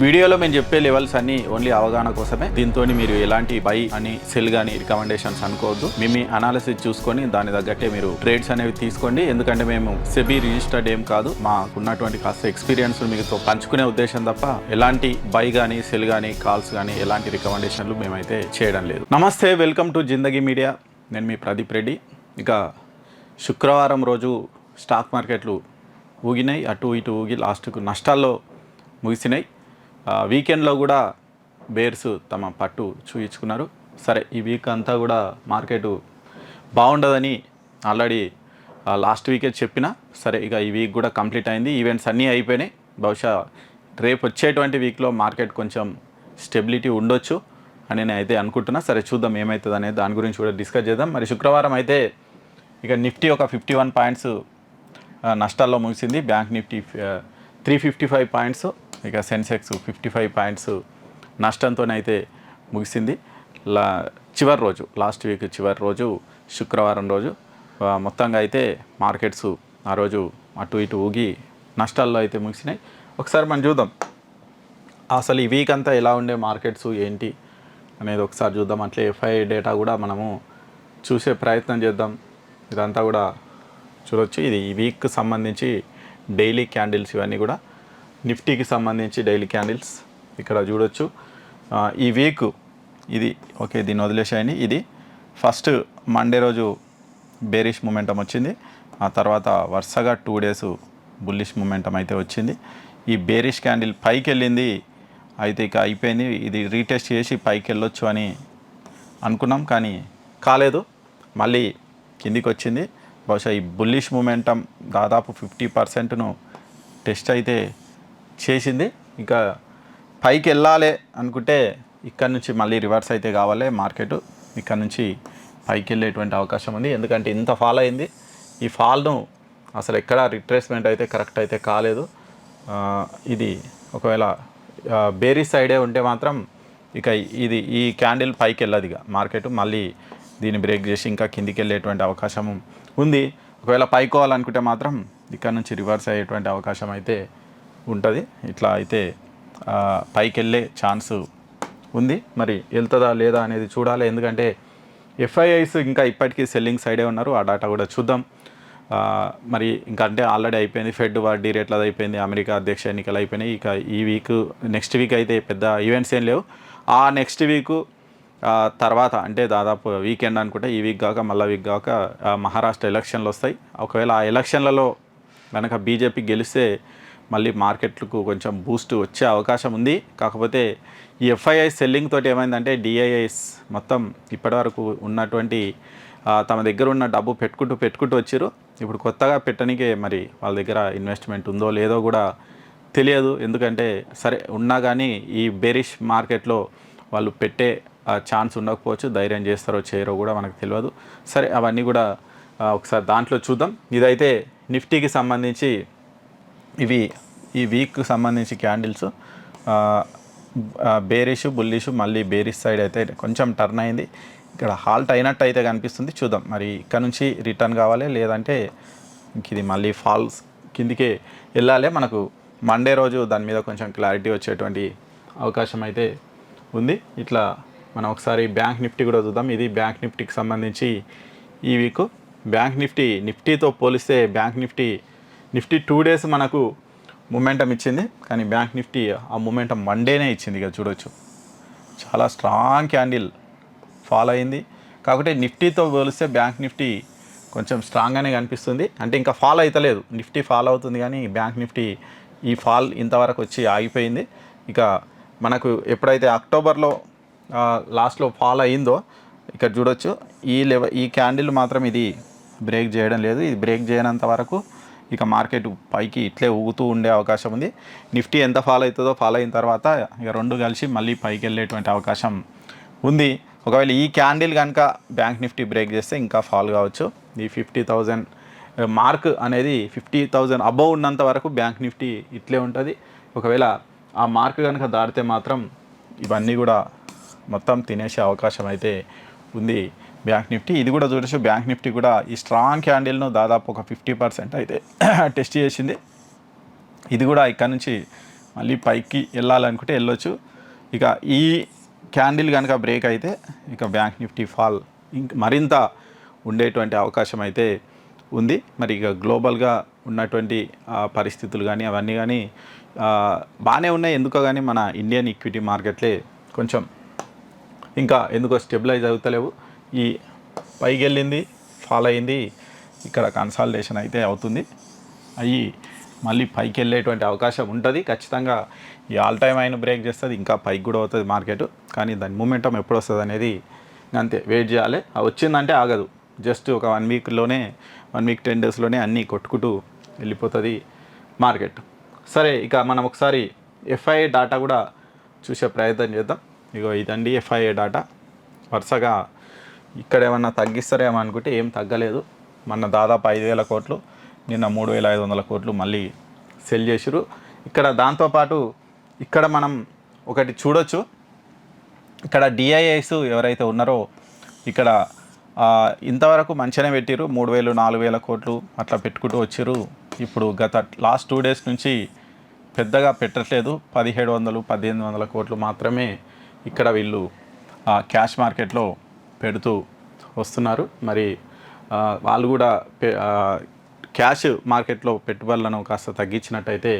వీడియోలో మేము చెప్పే లెవెల్స్ అన్ని ఓన్లీ అవగాహన కోసమే. దీంతో మీరు ఎలాంటి బై అని సెల్ కానీ రికమెండేషన్స్ అనుకోవద్దు. మేము మీ అనాలిసిస్ చూసుకొని దాని తగ్గట్టే మీరు ట్రేడ్స్ అనేవి తీసుకోండి. ఎందుకంటే మేము సెబీ రిజిస్టర్డ్ ఏం కాదు. మాకున్నటువంటి కాస్త ఎక్స్పీరియన్స్ మీతో పంచుకునే ఉద్దేశం తప్ప ఎలాంటి బై కానీ సెల్ కానీ కాల్స్ కానీ ఎలాంటి రికమెండేషన్లు మేమైతే చేయడం లేదు. నమస్తే వెల్కమ్ టు జిందగీ మీడియా నేను మీ ప్రదీప్ రెడ్డి. ఇక శుక్రవారం రోజు స్టాక్ మార్కెట్లు ఊగినాయి. అటు ఇటు ఊగి లాస్ట్కు నష్టాల్లో ముగిసినాయి. వీకెండ్లో కూడా బేర్స్ తమ పట్టు చూయించుకున్నారు. సరే ఈ వీక్ అంతా కూడా మార్కెట్ బాగుండదని ఆల్రెడీ లాస్ట్ వీకే చెప్పిన. సరే ఇక ఈ వీక్ కూడా కంప్లీట్ అయింది. ఈవెంట్స్ అన్నీ అయిపోయినాయి. బహుశా రేపు వచ్చేటువంటి వీక్లో మార్కెట్ కొంచెం స్టెబిలిటీ ఉండొచ్చు అని నేను అయితే అనుకుంటున్నా. సరే చూద్దాం ఏమవుతుంది అనేది దాని గురించి కూడా డిస్కస్ చేద్దాం. మరి శుక్రవారం అయితే ఇక నిఫ్టీ ఒక ఫిఫ్టీ వన్ పాయింట్స్ నష్టాల్లో ముగిసింది. Bank Nifty three fifty five points ఇక సెన్సెక్స్ ఫిఫ్టీ ఫైవ్ పాయింట్స్ నష్టంతోనైతే ముగిసింది. లా చివరి రోజు లాస్ట్ వీక్ చివరి రోజు శుక్రవారం రోజు మొత్తంగా అయితే మార్కెట్స్ ఆ రోజు అటు ఇటు ఊగి నష్టాల్లో అయితే ముగిసినాయి. ఒకసారి మనం చూద్దాం. అసలు ఈ వీక్ అంతా ఎలా ఉండే మార్కెట్స్ ఏంటి అనేది ఒకసారి చూద్దాం. అట్లే ఎఫ్ఐ డేటా కూడా మనము చూసే ప్రయత్నం చేద్దాం. ఇదంతా కూడా చూడొచ్చు. ఇది ఈ వీక్కి సంబంధించి డైలీ క్యాండిల్స్ ఇవన్నీ కూడా నిఫ్టీకి సంబంధించి డైలీ క్యాండిల్స్ ఇక్కడ చూడొచ్చు. ఈ వీక్ ఇది ఓకే దీన్ని వదిలేసాయని ఇది ఫస్ట్ మండే రోజు బేరిష్ మూమెంటం వచ్చింది. ఆ తర్వాత వరుసగా టూ డేస్ బుల్లిష్ మూమెంటం అయితే వచ్చింది. ఈ బేరిష్ క్యాండిల్ పైకి వెళ్ళింది అయితే ఇక అయిపోయింది. ఇది రీటెస్ట్ చేసి పైకి వెళ్ళొచ్చు అని అనుకున్నాం కానీ కాలేదు. మళ్ళీ కిందికి వచ్చింది బహుశా ఈ బుల్లిష్ మూమెంటం దాదాపు ఫిఫ్టీ పర్సెంట్ను టెస్ట్ అయితే చేసింది. ఇంకా పైకి వెళ్ళాలి అనుకుంటే ఇక్కడ నుంచి మళ్ళీ రివర్స్ అయితే కావాలి మార్కెట్. ఇక్కడ నుంచి పైకి వెళ్ళేటువంటి అవకాశం ఉంది. ఎందుకంటే ఇంత ఫాల్ అయింది. ఈ ఫాల్ను అసలు ఎక్కడ రిట్రేస్మెంట్ అయితే కరెక్ట్ అయితే కాలేదు. ఇది ఒకవేళ బేరీ సైడే ఉంటే మాత్రం ఇక ఇది ఈ క్యాండిల్ పైకి వెళ్ళదు ఇక మార్కెట్. మళ్ళీ దీన్ని బ్రేక్ చేసి ఇంకా కిందికి వెళ్ళేటువంటి అవకాశం ఉంది. ఒకవేళ పైకోవాలనుకుంటే మాత్రం ఇక్కడ నుంచి రివర్స్ అయ్యేటువంటి అవకాశం అయితే ఉంటుంది. ఇట్లా అయితే పైకి వెళ్ళే ఛాన్స్ ఉంది. మరి వెళ్తుందా లేదా అనేది చూడాలి. ఎందుకంటే ఎఫ్ఐఐస్ ఇంకా ఇప్పటికీ సెల్లింగ్ సైడే ఉన్నారు. ఆ డాటా కూడా చూద్దాం. మరి ఇంకా అంటే ఆల్రెడీ అయిపోయింది. ఫెడ్ వడ్డీ రేట్లది అయిపోయింది. అమెరికా అధ్యక్ష ఎన్నికలు అయిపోయినాయి. ఇక ఈ వీక్ నెక్స్ట్ వీక్ అయితే పెద్ద ఈవెంట్స్ ఏం లేవు. ఆ నెక్స్ట్ వీక్ తర్వాత అంటే దాదాపు వీకెండ్ అనుకుంటే ఈ వీక్ కాక మళ్ళీ వీక్ కాక మహారాష్ట్ర ఎలక్షన్లు వస్తాయి. ఒకవేళ ఆ ఎలక్షన్లలో కనుక బీజేపీ గెలిస్తే మళ్ళీ మార్కెట్లకు కొంచెం బూస్ట్ వచ్చే అవకాశం ఉంది. కాకపోతే ఈ ఎఫ్ఐఐ సెల్లింగ్ తోటి ఏమైందంటే డిఐఐస్ మొత్తం ఇప్పటివరకు ఉన్నటువంటి తమ దగ్గర ఉన్న డబ్బు పెట్టుకుంటూ పెట్టుకుంటూ వచ్చారు ఇప్పుడు కొత్తగా పెట్టడానికే మరి వాళ్ళ దగ్గర ఇన్వెస్ట్మెంట్ ఉందో లేదో కూడా తెలియదు. ఎందుకంటే సరే ఉన్నా కానీ ఈ బెరిష్ మార్కెట్లో వాళ్ళు పెట్టే ఛాన్స్ ఉండకపోవచ్చు. ధైర్యం చేస్తారో చేయరో కూడా మనకు తెలియదు. సరే అవన్నీ కూడా ఒకసారి దాంట్లో చూద్దాం. ఇదైతే నిఫ్టీకి సంబంధించి ఇవి ఈ వీక్ సంబంధించి క్యాండిల్స్ బేరిష్ బుల్లిష్ మళ్ళీ బేరిష్ సైడ్ అయితే కొంచెం టర్న్ అయింది. ఇక్కడ హాల్ట్ అయినట్టు అయితే కనిపిస్తుంది చూద్దాం. మరి ఇక్కడ నుంచి రిటర్న్ కావాలి లేదంటే ఇంక ఇది మళ్ళీ ఫాల్స్ కిందికే వెళ్ళాలి. మనకు మండే రోజు దాని మీద కొంచెం క్లారిటీ వచ్చేటువంటి అవకాశం అయితే ఉంది. ఇట్లా మనం ఒకసారి బ్యాంక్ నిఫ్టీ కూడా చూద్దాం. ఇది బ్యాంక్ నిఫ్టీకి సంబంధించి ఈ వీక్ బ్యాంక్ నిఫ్టీ నిఫ్టీతో పోలిస్తే bank Nifty Nifty two days మనకు మూమెంటం ఇచ్చింది. కానీ బ్యాంక్ నిఫ్టీ ఆ మూమెంటం వన్ డేనే ఇచ్చింది ఇక చూడొచ్చు. చాలా స్ట్రాంగ్ క్యాండిల్ ఫాలో అయింది. కాకపోతే నిఫ్టీతో పోలిస్తే బ్యాంక్ నిఫ్టీ కొంచెం స్ట్రాంగ్గానే కనిపిస్తుంది. అంటే ఇంకా ఫాల్ అవుతలేదు నిఫ్టీ ఫాల్ అవుతుంది కానీ బ్యాంక్ నిఫ్టీ ఈ ఫాల్ ఇంతవరకు వచ్చి ఆగిపోయింది. ఇక మనకు ఎప్పుడైతే అక్టోబర్లో లాస్ట్లో ఫాల్ అయిందో ఇక్కడ చూడొచ్చు. ఈ లెవెల్ ఈ క్యాండిల్ మాత్రం ఇది బ్రేక్ చేయడం లేదు. ఇది బ్రేక్ చేయనంత వరకు ఇక మార్కెట్ పైకి ఇట్లే ఊగుతూ ఉండే అవకాశం ఉంది. నిఫ్టీ ఎంత ఫాలో అవుతుందో ఫాలో అయిన తర్వాత ఇక రెండు కలిసి మళ్ళీ పైకి వెళ్ళేటువంటి అవకాశం ఉంది. ఒకవేళ ఈ క్యాండిల్ కనుక బ్యాంక్ నిఫ్టీ బ్రేక్ చేస్తే ఇంకా ఫాల్ కావచ్చు. ఈ ఫిఫ్టీ థౌజండ్ మార్క్ అనేది ఫిఫ్టీ థౌజండ్ అబవ్ ఉన్నంత వరకు బ్యాంక్ నిఫ్టీ ఇట్లే ఉంటుంది. ఒకవేళ ఆ మార్క్ కనుక దాటితే మాత్రం ఇవన్నీ కూడా మొత్తం తినేసే అవకాశం అయితే ఉంది. Bank Nifty. ఇది కూడా చూడొచ్చు. బ్యాంక్ నిఫ్టీ కూడా ఈ స్ట్రాంగ్ క్యాండిల్ను దాదాపు ఒక ఫిఫ్టీ పర్సెంట్ అయితే టెస్ట్ చేసింది. ఇది కూడా ఇక్కడ నుంచి మళ్ళీ పైకి వెళ్ళాలనుకుంటే వెళ్ళొచ్చు. ఇక ఈ క్యాండిల్ కనుక బ్రేక్ అయితే ఇక బ్యాంక్ నిఫ్టీ ఫాల్ ఇంక మరింత ఉండేటువంటి అవకాశం అయితే ఉంది. మరి ఇక గ్లోబల్గా ఉన్నటువంటి పరిస్థితులు కానీ అవన్నీ కానీ బాగానే ఉన్నాయి. ఎందుకో కానీ మన ఇండియన్ ఈక్విటీ మార్కెట్లే కొంచెం ఇంకా ఎందుకో స్టెబిలైజ్ అవుతలేవు. ఈ పైకి వెళ్ళింది ఫాల్ అయింది. ఇక్కడ కన్సాలిడేషన్ అయితే అవుతుంది. అయ్యి మళ్ళీ పైకి వెళ్ళేటువంటి అవకాశం ఉంటుంది. ఖచ్చితంగా ఈ ఆల్ టైమ్ అయిన బ్రేక్ చేస్తుంది. ఇంకా పైకి కూడా అవుతుంది మార్కెట్ కానీ దాని మూమెంటం ఎప్పుడు వస్తుంది అనేది అంతే వెయిట్ చేయాలి. అది వచ్చిందంటే ఆగదు. జస్ట్ ఒక వన్ వీక్లోనే వన్ వీక్ టెన్ డేస్లోనే అన్నీ కొట్టుకుంటూ వెళ్ళిపోతుంది మార్కెట్ సరే ఇక మనం ఒకసారి ఎఫ్ఐఏ డాటా కూడా చూసే ప్రయత్నం చేద్దాం. ఇగో ఇదండి ఎఫ్ఐఏ డాటా వరుసగా ఇక్కడ ఏమన్నా తగ్గిస్తారేమో అనుకుంటే ఏం తగ్గలేదు. మొన్న దాదాపు ఐదు వేల కోట్లు నిన్న మూడు వేల ఐదు వందల కోట్లు మళ్ళీ సెల్ చేసిరు ఇక్కడ దాంతోపాటు ఇక్కడ మనం ఒకటి చూడొచ్చు. ఇక్కడ డిఐఐస్ ఎవరైతే ఉన్నారో ఇక్కడ ఇంతవరకు మంచిగానే పెట్టిరు మూడు వేలు నాలుగు వేల కోట్లు అట్లా పెట్టుకుంటూ వచ్చారు ఇప్పుడు గత లాస్ట్ టూ డేస్ నుంచి పెద్దగా పెట్టట్లేదు. పదిహేడు వందలు పద్దెనిమిది వందల కోట్లు మాత్రమే ఇక్కడ వీళ్ళు ఆ, క్యాష్ మార్కెట్లో పెడుతూ వస్తున్నారు. మరి వాళ్ళు కూడా క్యాష్ మార్కెట్లో పెట్టుబడులను కాస్త తగ్గించినట్టయితే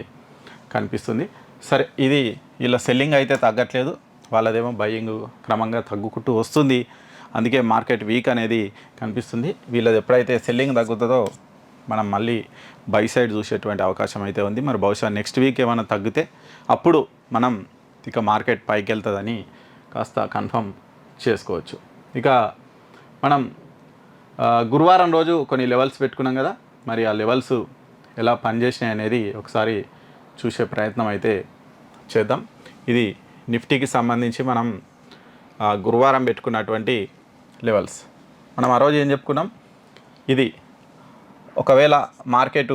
కనిపిస్తుంది. సరే ఇది వీళ్ళ సెల్లింగ్ అయితే తగ్గట్లేదు. వాళ్ళదేమో బయ్యింగ్ క్రమంగా తగ్గుకుంటూ వస్తుంది. అందుకే మార్కెట్ వీక్ అనేది కనిపిస్తుంది. వీళ్ళది ఎప్పుడైతే సెల్లింగ్ తగ్గుతుందో మనం మళ్ళీ బై సైడ్ చూసేటువంటి అవకాశం అయితే ఉంది. మరి బహుశా నెక్స్ట్ వీక్ ఏమైనా తగ్గితే అప్పుడు మనం ఇక మార్కెట్ పైకి వెళ్తుందని కాస్త కన్ఫర్మ్ చేసుకోవచ్చు. ఇక మనం గురువారం రోజు కొన్ని లెవెల్స్ పెట్టుకున్నాం కదా మరి ఆ లెవెల్స్ ఎలా పనిచేసినాయి అనేది ఒకసారి చూసే ప్రయత్నం అయితే చేద్దాం. ఇది నిఫ్టీకి సంబంధించి మనం గురువారం పెట్టుకున్నటువంటి లెవెల్స్ మనం ఆ రోజు ఏం చెప్పుకున్నాం? ఇది ఒకవేళ మార్కెట్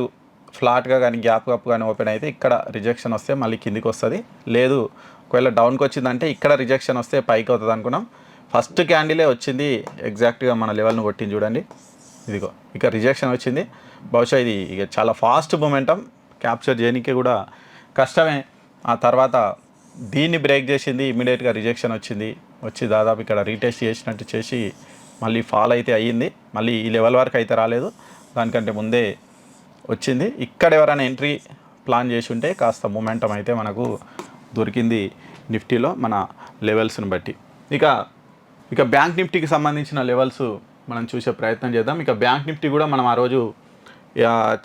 ఫ్లాట్గా కానీ గ్యాప్ అప్ కానీ ఓపెన్ అయితే ఇక్కడ రిజెక్షన్ వస్తే మళ్ళీ కిందికి వస్తుంది. లేదు ఒకవేళ డౌన్కి వచ్చిందంటే ఇక్కడ రిజెక్షన్ వస్తే పైకి అవుతుంది అనుకున్నాం. ఫస్ట్ క్యాండిలే వచ్చింది ఎగ్జాక్ట్గా మన లెవెల్ని కొట్టింది చూడండి. ఇదిగో ఇక రిజెక్షన్ వచ్చింది. బహుశా ఇది ఇక చాలా ఫాస్ట్ మూమెంటం క్యాప్చర్ చేయడానికి కూడా కష్టమే. ఆ తర్వాత దీన్ని బ్రేక్ చేసింది ఇమీడియట్గా రిజెక్షన్ వచ్చింది. వచ్చి దాదాపు ఇక్కడ రీటెస్ట్ చేసినట్టు చేసి మళ్ళీ ఫాల్ అయితే అయ్యింది. మళ్ళీ ఈ లెవెల్ వరకు అయితే రాలేదు. దానికంటే ముందే వచ్చింది. ఇక్కడ ఎవరైనా ఎంట్రీ ప్లాన్ చేసి ఉంటే కాస్త మూమెంటం అయితే మనకు దొరికింది నిఫ్టీలో మన లెవెల్స్ని బట్టి. ఇక ఇక బ్యాంక్ నిఫ్టీకి సంబంధించిన లెవెల్స్ మనం చూసే ప్రయత్నం చేద్దాం. ఇక బ్యాంక్ నిఫ్టీ కూడా మనం ఆ రోజు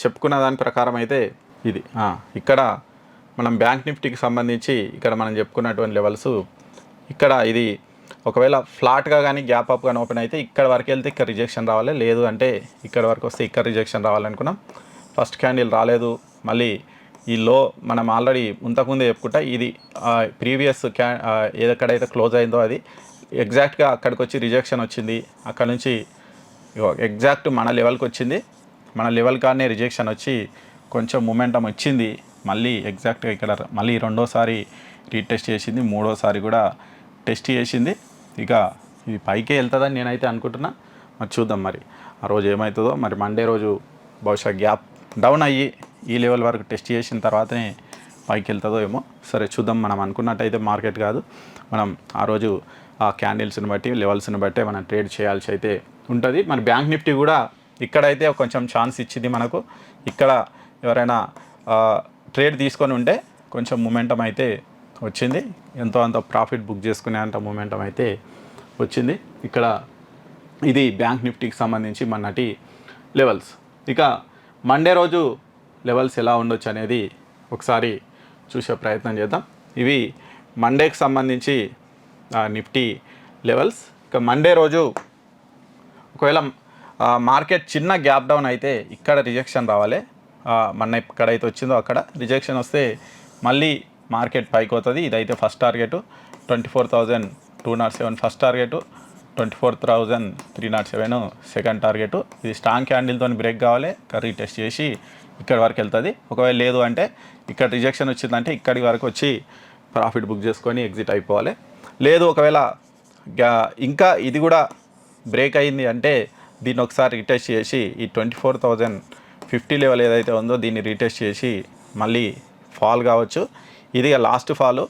చెప్పుకున్న దాని ప్రకారం అయితే ఇది. ఇక్కడ మనం బ్యాంక్ నిఫ్టీకి సంబంధించి ఇక్కడ మనం చెప్పుకున్నటువంటి లెవెల్స్ ఇక్కడ ఇది ఒకవేళ ఫ్లాట్గా కానీ గ్యాప్ అప్ కానీ ఓపెన్ అయితే ఇక్కడ వరకు వెళ్తే ఇక్కడ రిజెక్షన్ రావాలి. లేదు అంటే ఇక్కడ వరకు వస్తే ఇక్కడ రిజెక్షన్ రావాలనుకున్నాం. ఫస్ట్ క్యాండిల్ రాలేదు. మళ్ళీ ఈ లో మనం ఆల్రెడీ ఇంతకుముందే చెప్పుకుంటా ఇది ప్రీవియస్ క్యా ఆ, క్లోజ్ అయిందో అది ఎగ్జాక్ట్గా అక్కడికి వచ్చి రిజెక్షన్ వచ్చింది. అక్కడ నుంచి ఎగ్జాక్ట్ మన లెవెల్కి వచ్చింది. మన లెవెల్ కానే రిజెక్షన్ వచ్చి కొంచెం మూమెంటం వచ్చింది. మళ్ళీ ఎగ్జాక్ట్గా ఇక్కడ మళ్ళీ రెండోసారి రీటెస్ట్ చేసింది. మూడోసారి కూడా టెస్ట్ చేసింది. ఇక ఇది పైకే వెళ్తుందని నేనైతే అనుకుంటున్నా. మరి చూద్దాం మరి. ఆ రోజు ఏమవుతుందో మరి మండే రోజు బహుశా గ్యాప్ డౌన్ అయ్యి ఈ లెవెల్ వరకు టెస్ట్ చేసిన తర్వాతనే పైకి వెళ్తుందో ఏమో. సరే చూద్దాం. మనం అనుకున్నట్టయితే మార్కెట్ కాదు. మనం ఆ రోజు ఆ క్యాండిల్స్ని బట్టి లెవెల్స్ని బట్టి మనం ట్రేడ్ చేయాల్సి అయితే ఉంటుంది. మన బ్యాంక్ నిఫ్టీ కూడా ఇక్కడైతే కొంచెం ఛాన్స్ ఇచ్చింది మనకు. ఇక్కడ ఎవరైనా ట్రేడ్ తీసుకొని ఉంటే కొంచెం మూమెంటం అయితే వచ్చింది. ఎంతో అంత ప్రాఫిట్ బుక్ చేసుకునే అంత మూమెంటం అయితే వచ్చింది. ఇక్కడ ఇది బ్యాంక్ నిఫ్టీకి సంబంధించి మొన్నటి లెవెల్స్. ఇక మండే రోజు లెవెల్స్ ఎలా ఉండొచ్చు అనేది ఒకసారి చూసే ప్రయత్నం చేద్దాం. ఇవి మండేకి సంబంధించి నిఫ్టీ లెవెల్స్. ఇక మండే రోజు ఒకవేళ మార్కెట్ చిన్న గ్యాప్ డౌన్ అయితే ఇక్కడ రిజెక్షన్ రావాలి. మన మొన్న ఎక్కడైతే వచ్చిందో అక్కడ రిజెక్షన్ వస్తే మళ్ళీ మార్కెట్ పైకి అవుతుంది ఇదైతే first target. Twenty four thousand two naught seven first target. Twenty four thousand three naught seven second target. ఇది స్ట్రాంగ్ క్యాండిల్తో బ్రేక్ కావాలి. కర్రీ టెస్ట్ చేసి ఇక్కడ వరకు వెళ్తుంది. ఒకవేళ లేదు అంటే ఇక్కడ రిజెక్షన్ వచ్చిందంటే ఇక్కడి వరకు వచ్చి ప్రాఫిట్ బుక్ చేసుకొని ఎగ్జిట్ అయిపోవాలి. లేదు ఒకవేళ ఇంకా ఇది కూడా బ్రేక్ అయింది అంటే దీన్ని ఒకసారి రీటెస్ట్ చేసి ఈ twenty four thousand fifty level ఏదైతే ఉందో దీన్ని రీటెస్ట్ చేసి మళ్ళీ ఫాల్ కావచ్చు. ఇది last fall.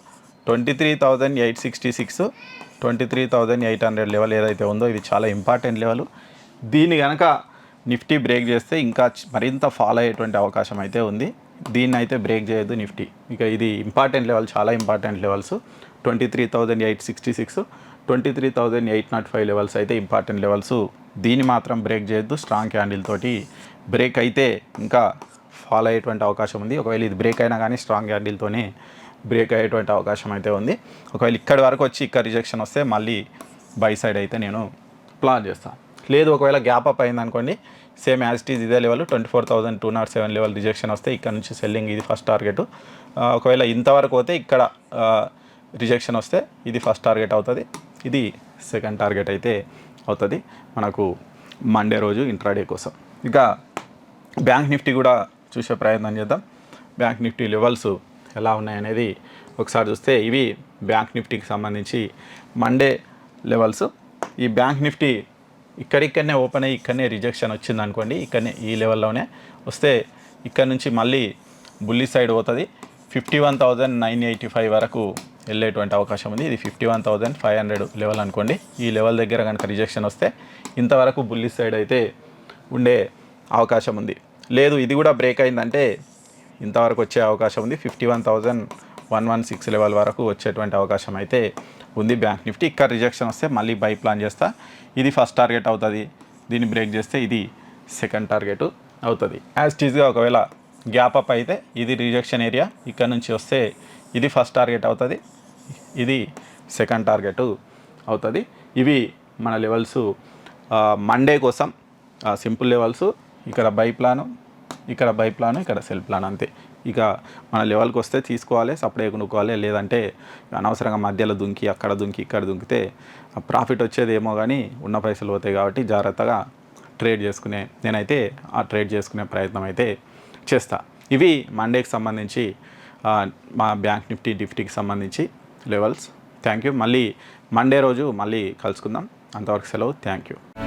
Twenty three thousand eight sixty six twenty three thousand eight hundred level ఏదైతే ఉందో ఇది చాలా ఇంపార్టెంట్ లెవెల్. దీన్ని కనుక నిఫ్టీ బ్రేక్ చేస్తే ఇంకా మరింత ఫాలో అయ్యేటువంటి అవకాశం అయితే ఉంది. దీన్ని అయితే బ్రేక్ చేయొద్దు నిఫ్టీ. ఇక ఇది ఇంపార్టెంట్ లెవెల్ చాలా important levels. Twenty three thousand eight sixty six twenty three thousand eight naught five levels అయితే ఇంపార్టెంట్ లెవెల్స్ దీన్ని మాత్రం బ్రేక్ చేయొద్దు స్ట్రాంగ్ క్యాండిల్ తోటి. బ్రేక్ అయితే ఇంకా ఫాలో అయ్యేటువంటి అవకాశం ఉంది. ఒకవేళ ఇది బ్రేక్ అయినా కానీ స్ట్రాంగ్ క్యాండిల్తోనే బ్రేక్ అయ్యేటువంటి అవకాశం అయితే ఉంది. ఒకవేళ ఇక్కడి వరకు వచ్చి ఇక్కడ రిజెక్షన్ వస్తే మళ్ళీ బై సైడ్ అయితే నేను ప్లాన్ చేస్తాను లేదు ఒకవేళ గ్యాప్ అప్ అయింది అనుకోండి సేమ్ యాజ్ ఇట్ ఈజ్ ఇదే level twenty four thousand two naught seven level rejection వస్తే ఇక్కడ నుంచి సెల్లింగ్ ఇది ఫస్ట్ టార్గెట్ ఒకవేళ ఇంతవరకు పోతే ఇక్కడ రిజెక్షన్ వస్తే ఇది ఫస్ట్ టార్గెట్ అవుతుంది. ఇది సెకండ్ టార్గెట్ అయితే అవుతుంది. మనకు మండే రోజు ఇంట్రాడే కోసం. ఇక బ్యాంక్ నిఫ్టీ కూడా చూసే ప్రయత్నం చేద్దాం. బ్యాంక్ నిఫ్టీ లెవెల్స్ ఎలా ఉన్నాయనేది ఒకసారి చూస్తే ఇవి బ్యాంక్ నిఫ్టీకి సంబంధించి మండే లెవెల్స్ ఈ బ్యాంక్ నిఫ్టీ ఇక్కడిక్కడనే ఓపెన్ అయ్యి ఇక్కడనే రిజెక్షన్ వచ్చింది అనుకోండి ఇక్కడనే ఈ లెవెల్లోనే వస్తే ఇక్కడ నుంచి మళ్ళీ బుల్లి సైడ్ పోతుంది. Fifty one thousand nine eighty five వరకు వెళ్ళేటువంటి అవకాశం ఉంది. ఇది fifty one thousand five hundred level అనుకోండి. ఈ లెవెల్ దగ్గర కనుక రిజెక్షన్ వస్తే ఇంతవరకు బుల్లి సైడ్ అయితే ఉండే అవకాశం ఉంది. లేదు ఇది కూడా బ్రేక్ అయిందంటే ఇంతవరకు వచ్చే అవకాశం ఉంది. Fifty one thousand one one six level వరకు వచ్చేటువంటి అవకాశం అయితే ఉంది బ్యాంక్ నిఫ్టీ ఇక్కడ రిజెక్షన్ వస్తే మళ్ళీ బై ప్లాన్ చేస్తా. ఇది ఫస్ట్ టార్గెట్ అవుతుంది. దీన్ని బ్రేక్ చేస్తే ఇది సెకండ్ టార్గెట్ అవుతుంది. యాజ్ టీజ్గా ఒకవేళ గ్యాప్ అప్ అయితే ఇది రిజెక్షన్ ఏరియా ఇక్కడ నుంచి వస్తే ఇది ఫస్ట్ టార్గెట్ అవుతుంది. ఇది సెకండ్ టార్గెట్ అవుతుంది. ఇవి మన లెవెల్స్ మండే కోసం సింపుల్ లెవెల్స్ ఇక్కడ బై ప్లాను ఇక్కడ బై ప్లాను ఇక్కడ సెల్ ప్లాన్ అంతే. ఇక మన లెవెల్కి వస్తే తీసుకోవాలి సపరేట్ కొనుక్కోవాలి లేదంటే అనవసరంగా మధ్యలో దుంకి అక్కడ దుంకి ఇక్కడ దుంకితే ప్రాఫిట్ వచ్చేది ఏమో కానీ ఉన్న పైసలు పోతాయి కాబట్టి జాగ్రత్తగా ట్రేడ్ చేసుకునే నేనైతే ఆ ట్రేడ్ చేసుకునే ప్రయత్నం అయితే చేస్తా. ఇవి మండేకి సంబంధించి మా బ్యాంక్ నిఫ్టీ నిఫ్టీకి సంబంధించి లెవెల్స్ థ్యాంక్ యూ మళ్ళీ మండే రోజు మళ్ళీ కలుసుకుందాం. అంతవరకు సెలవు. Thank you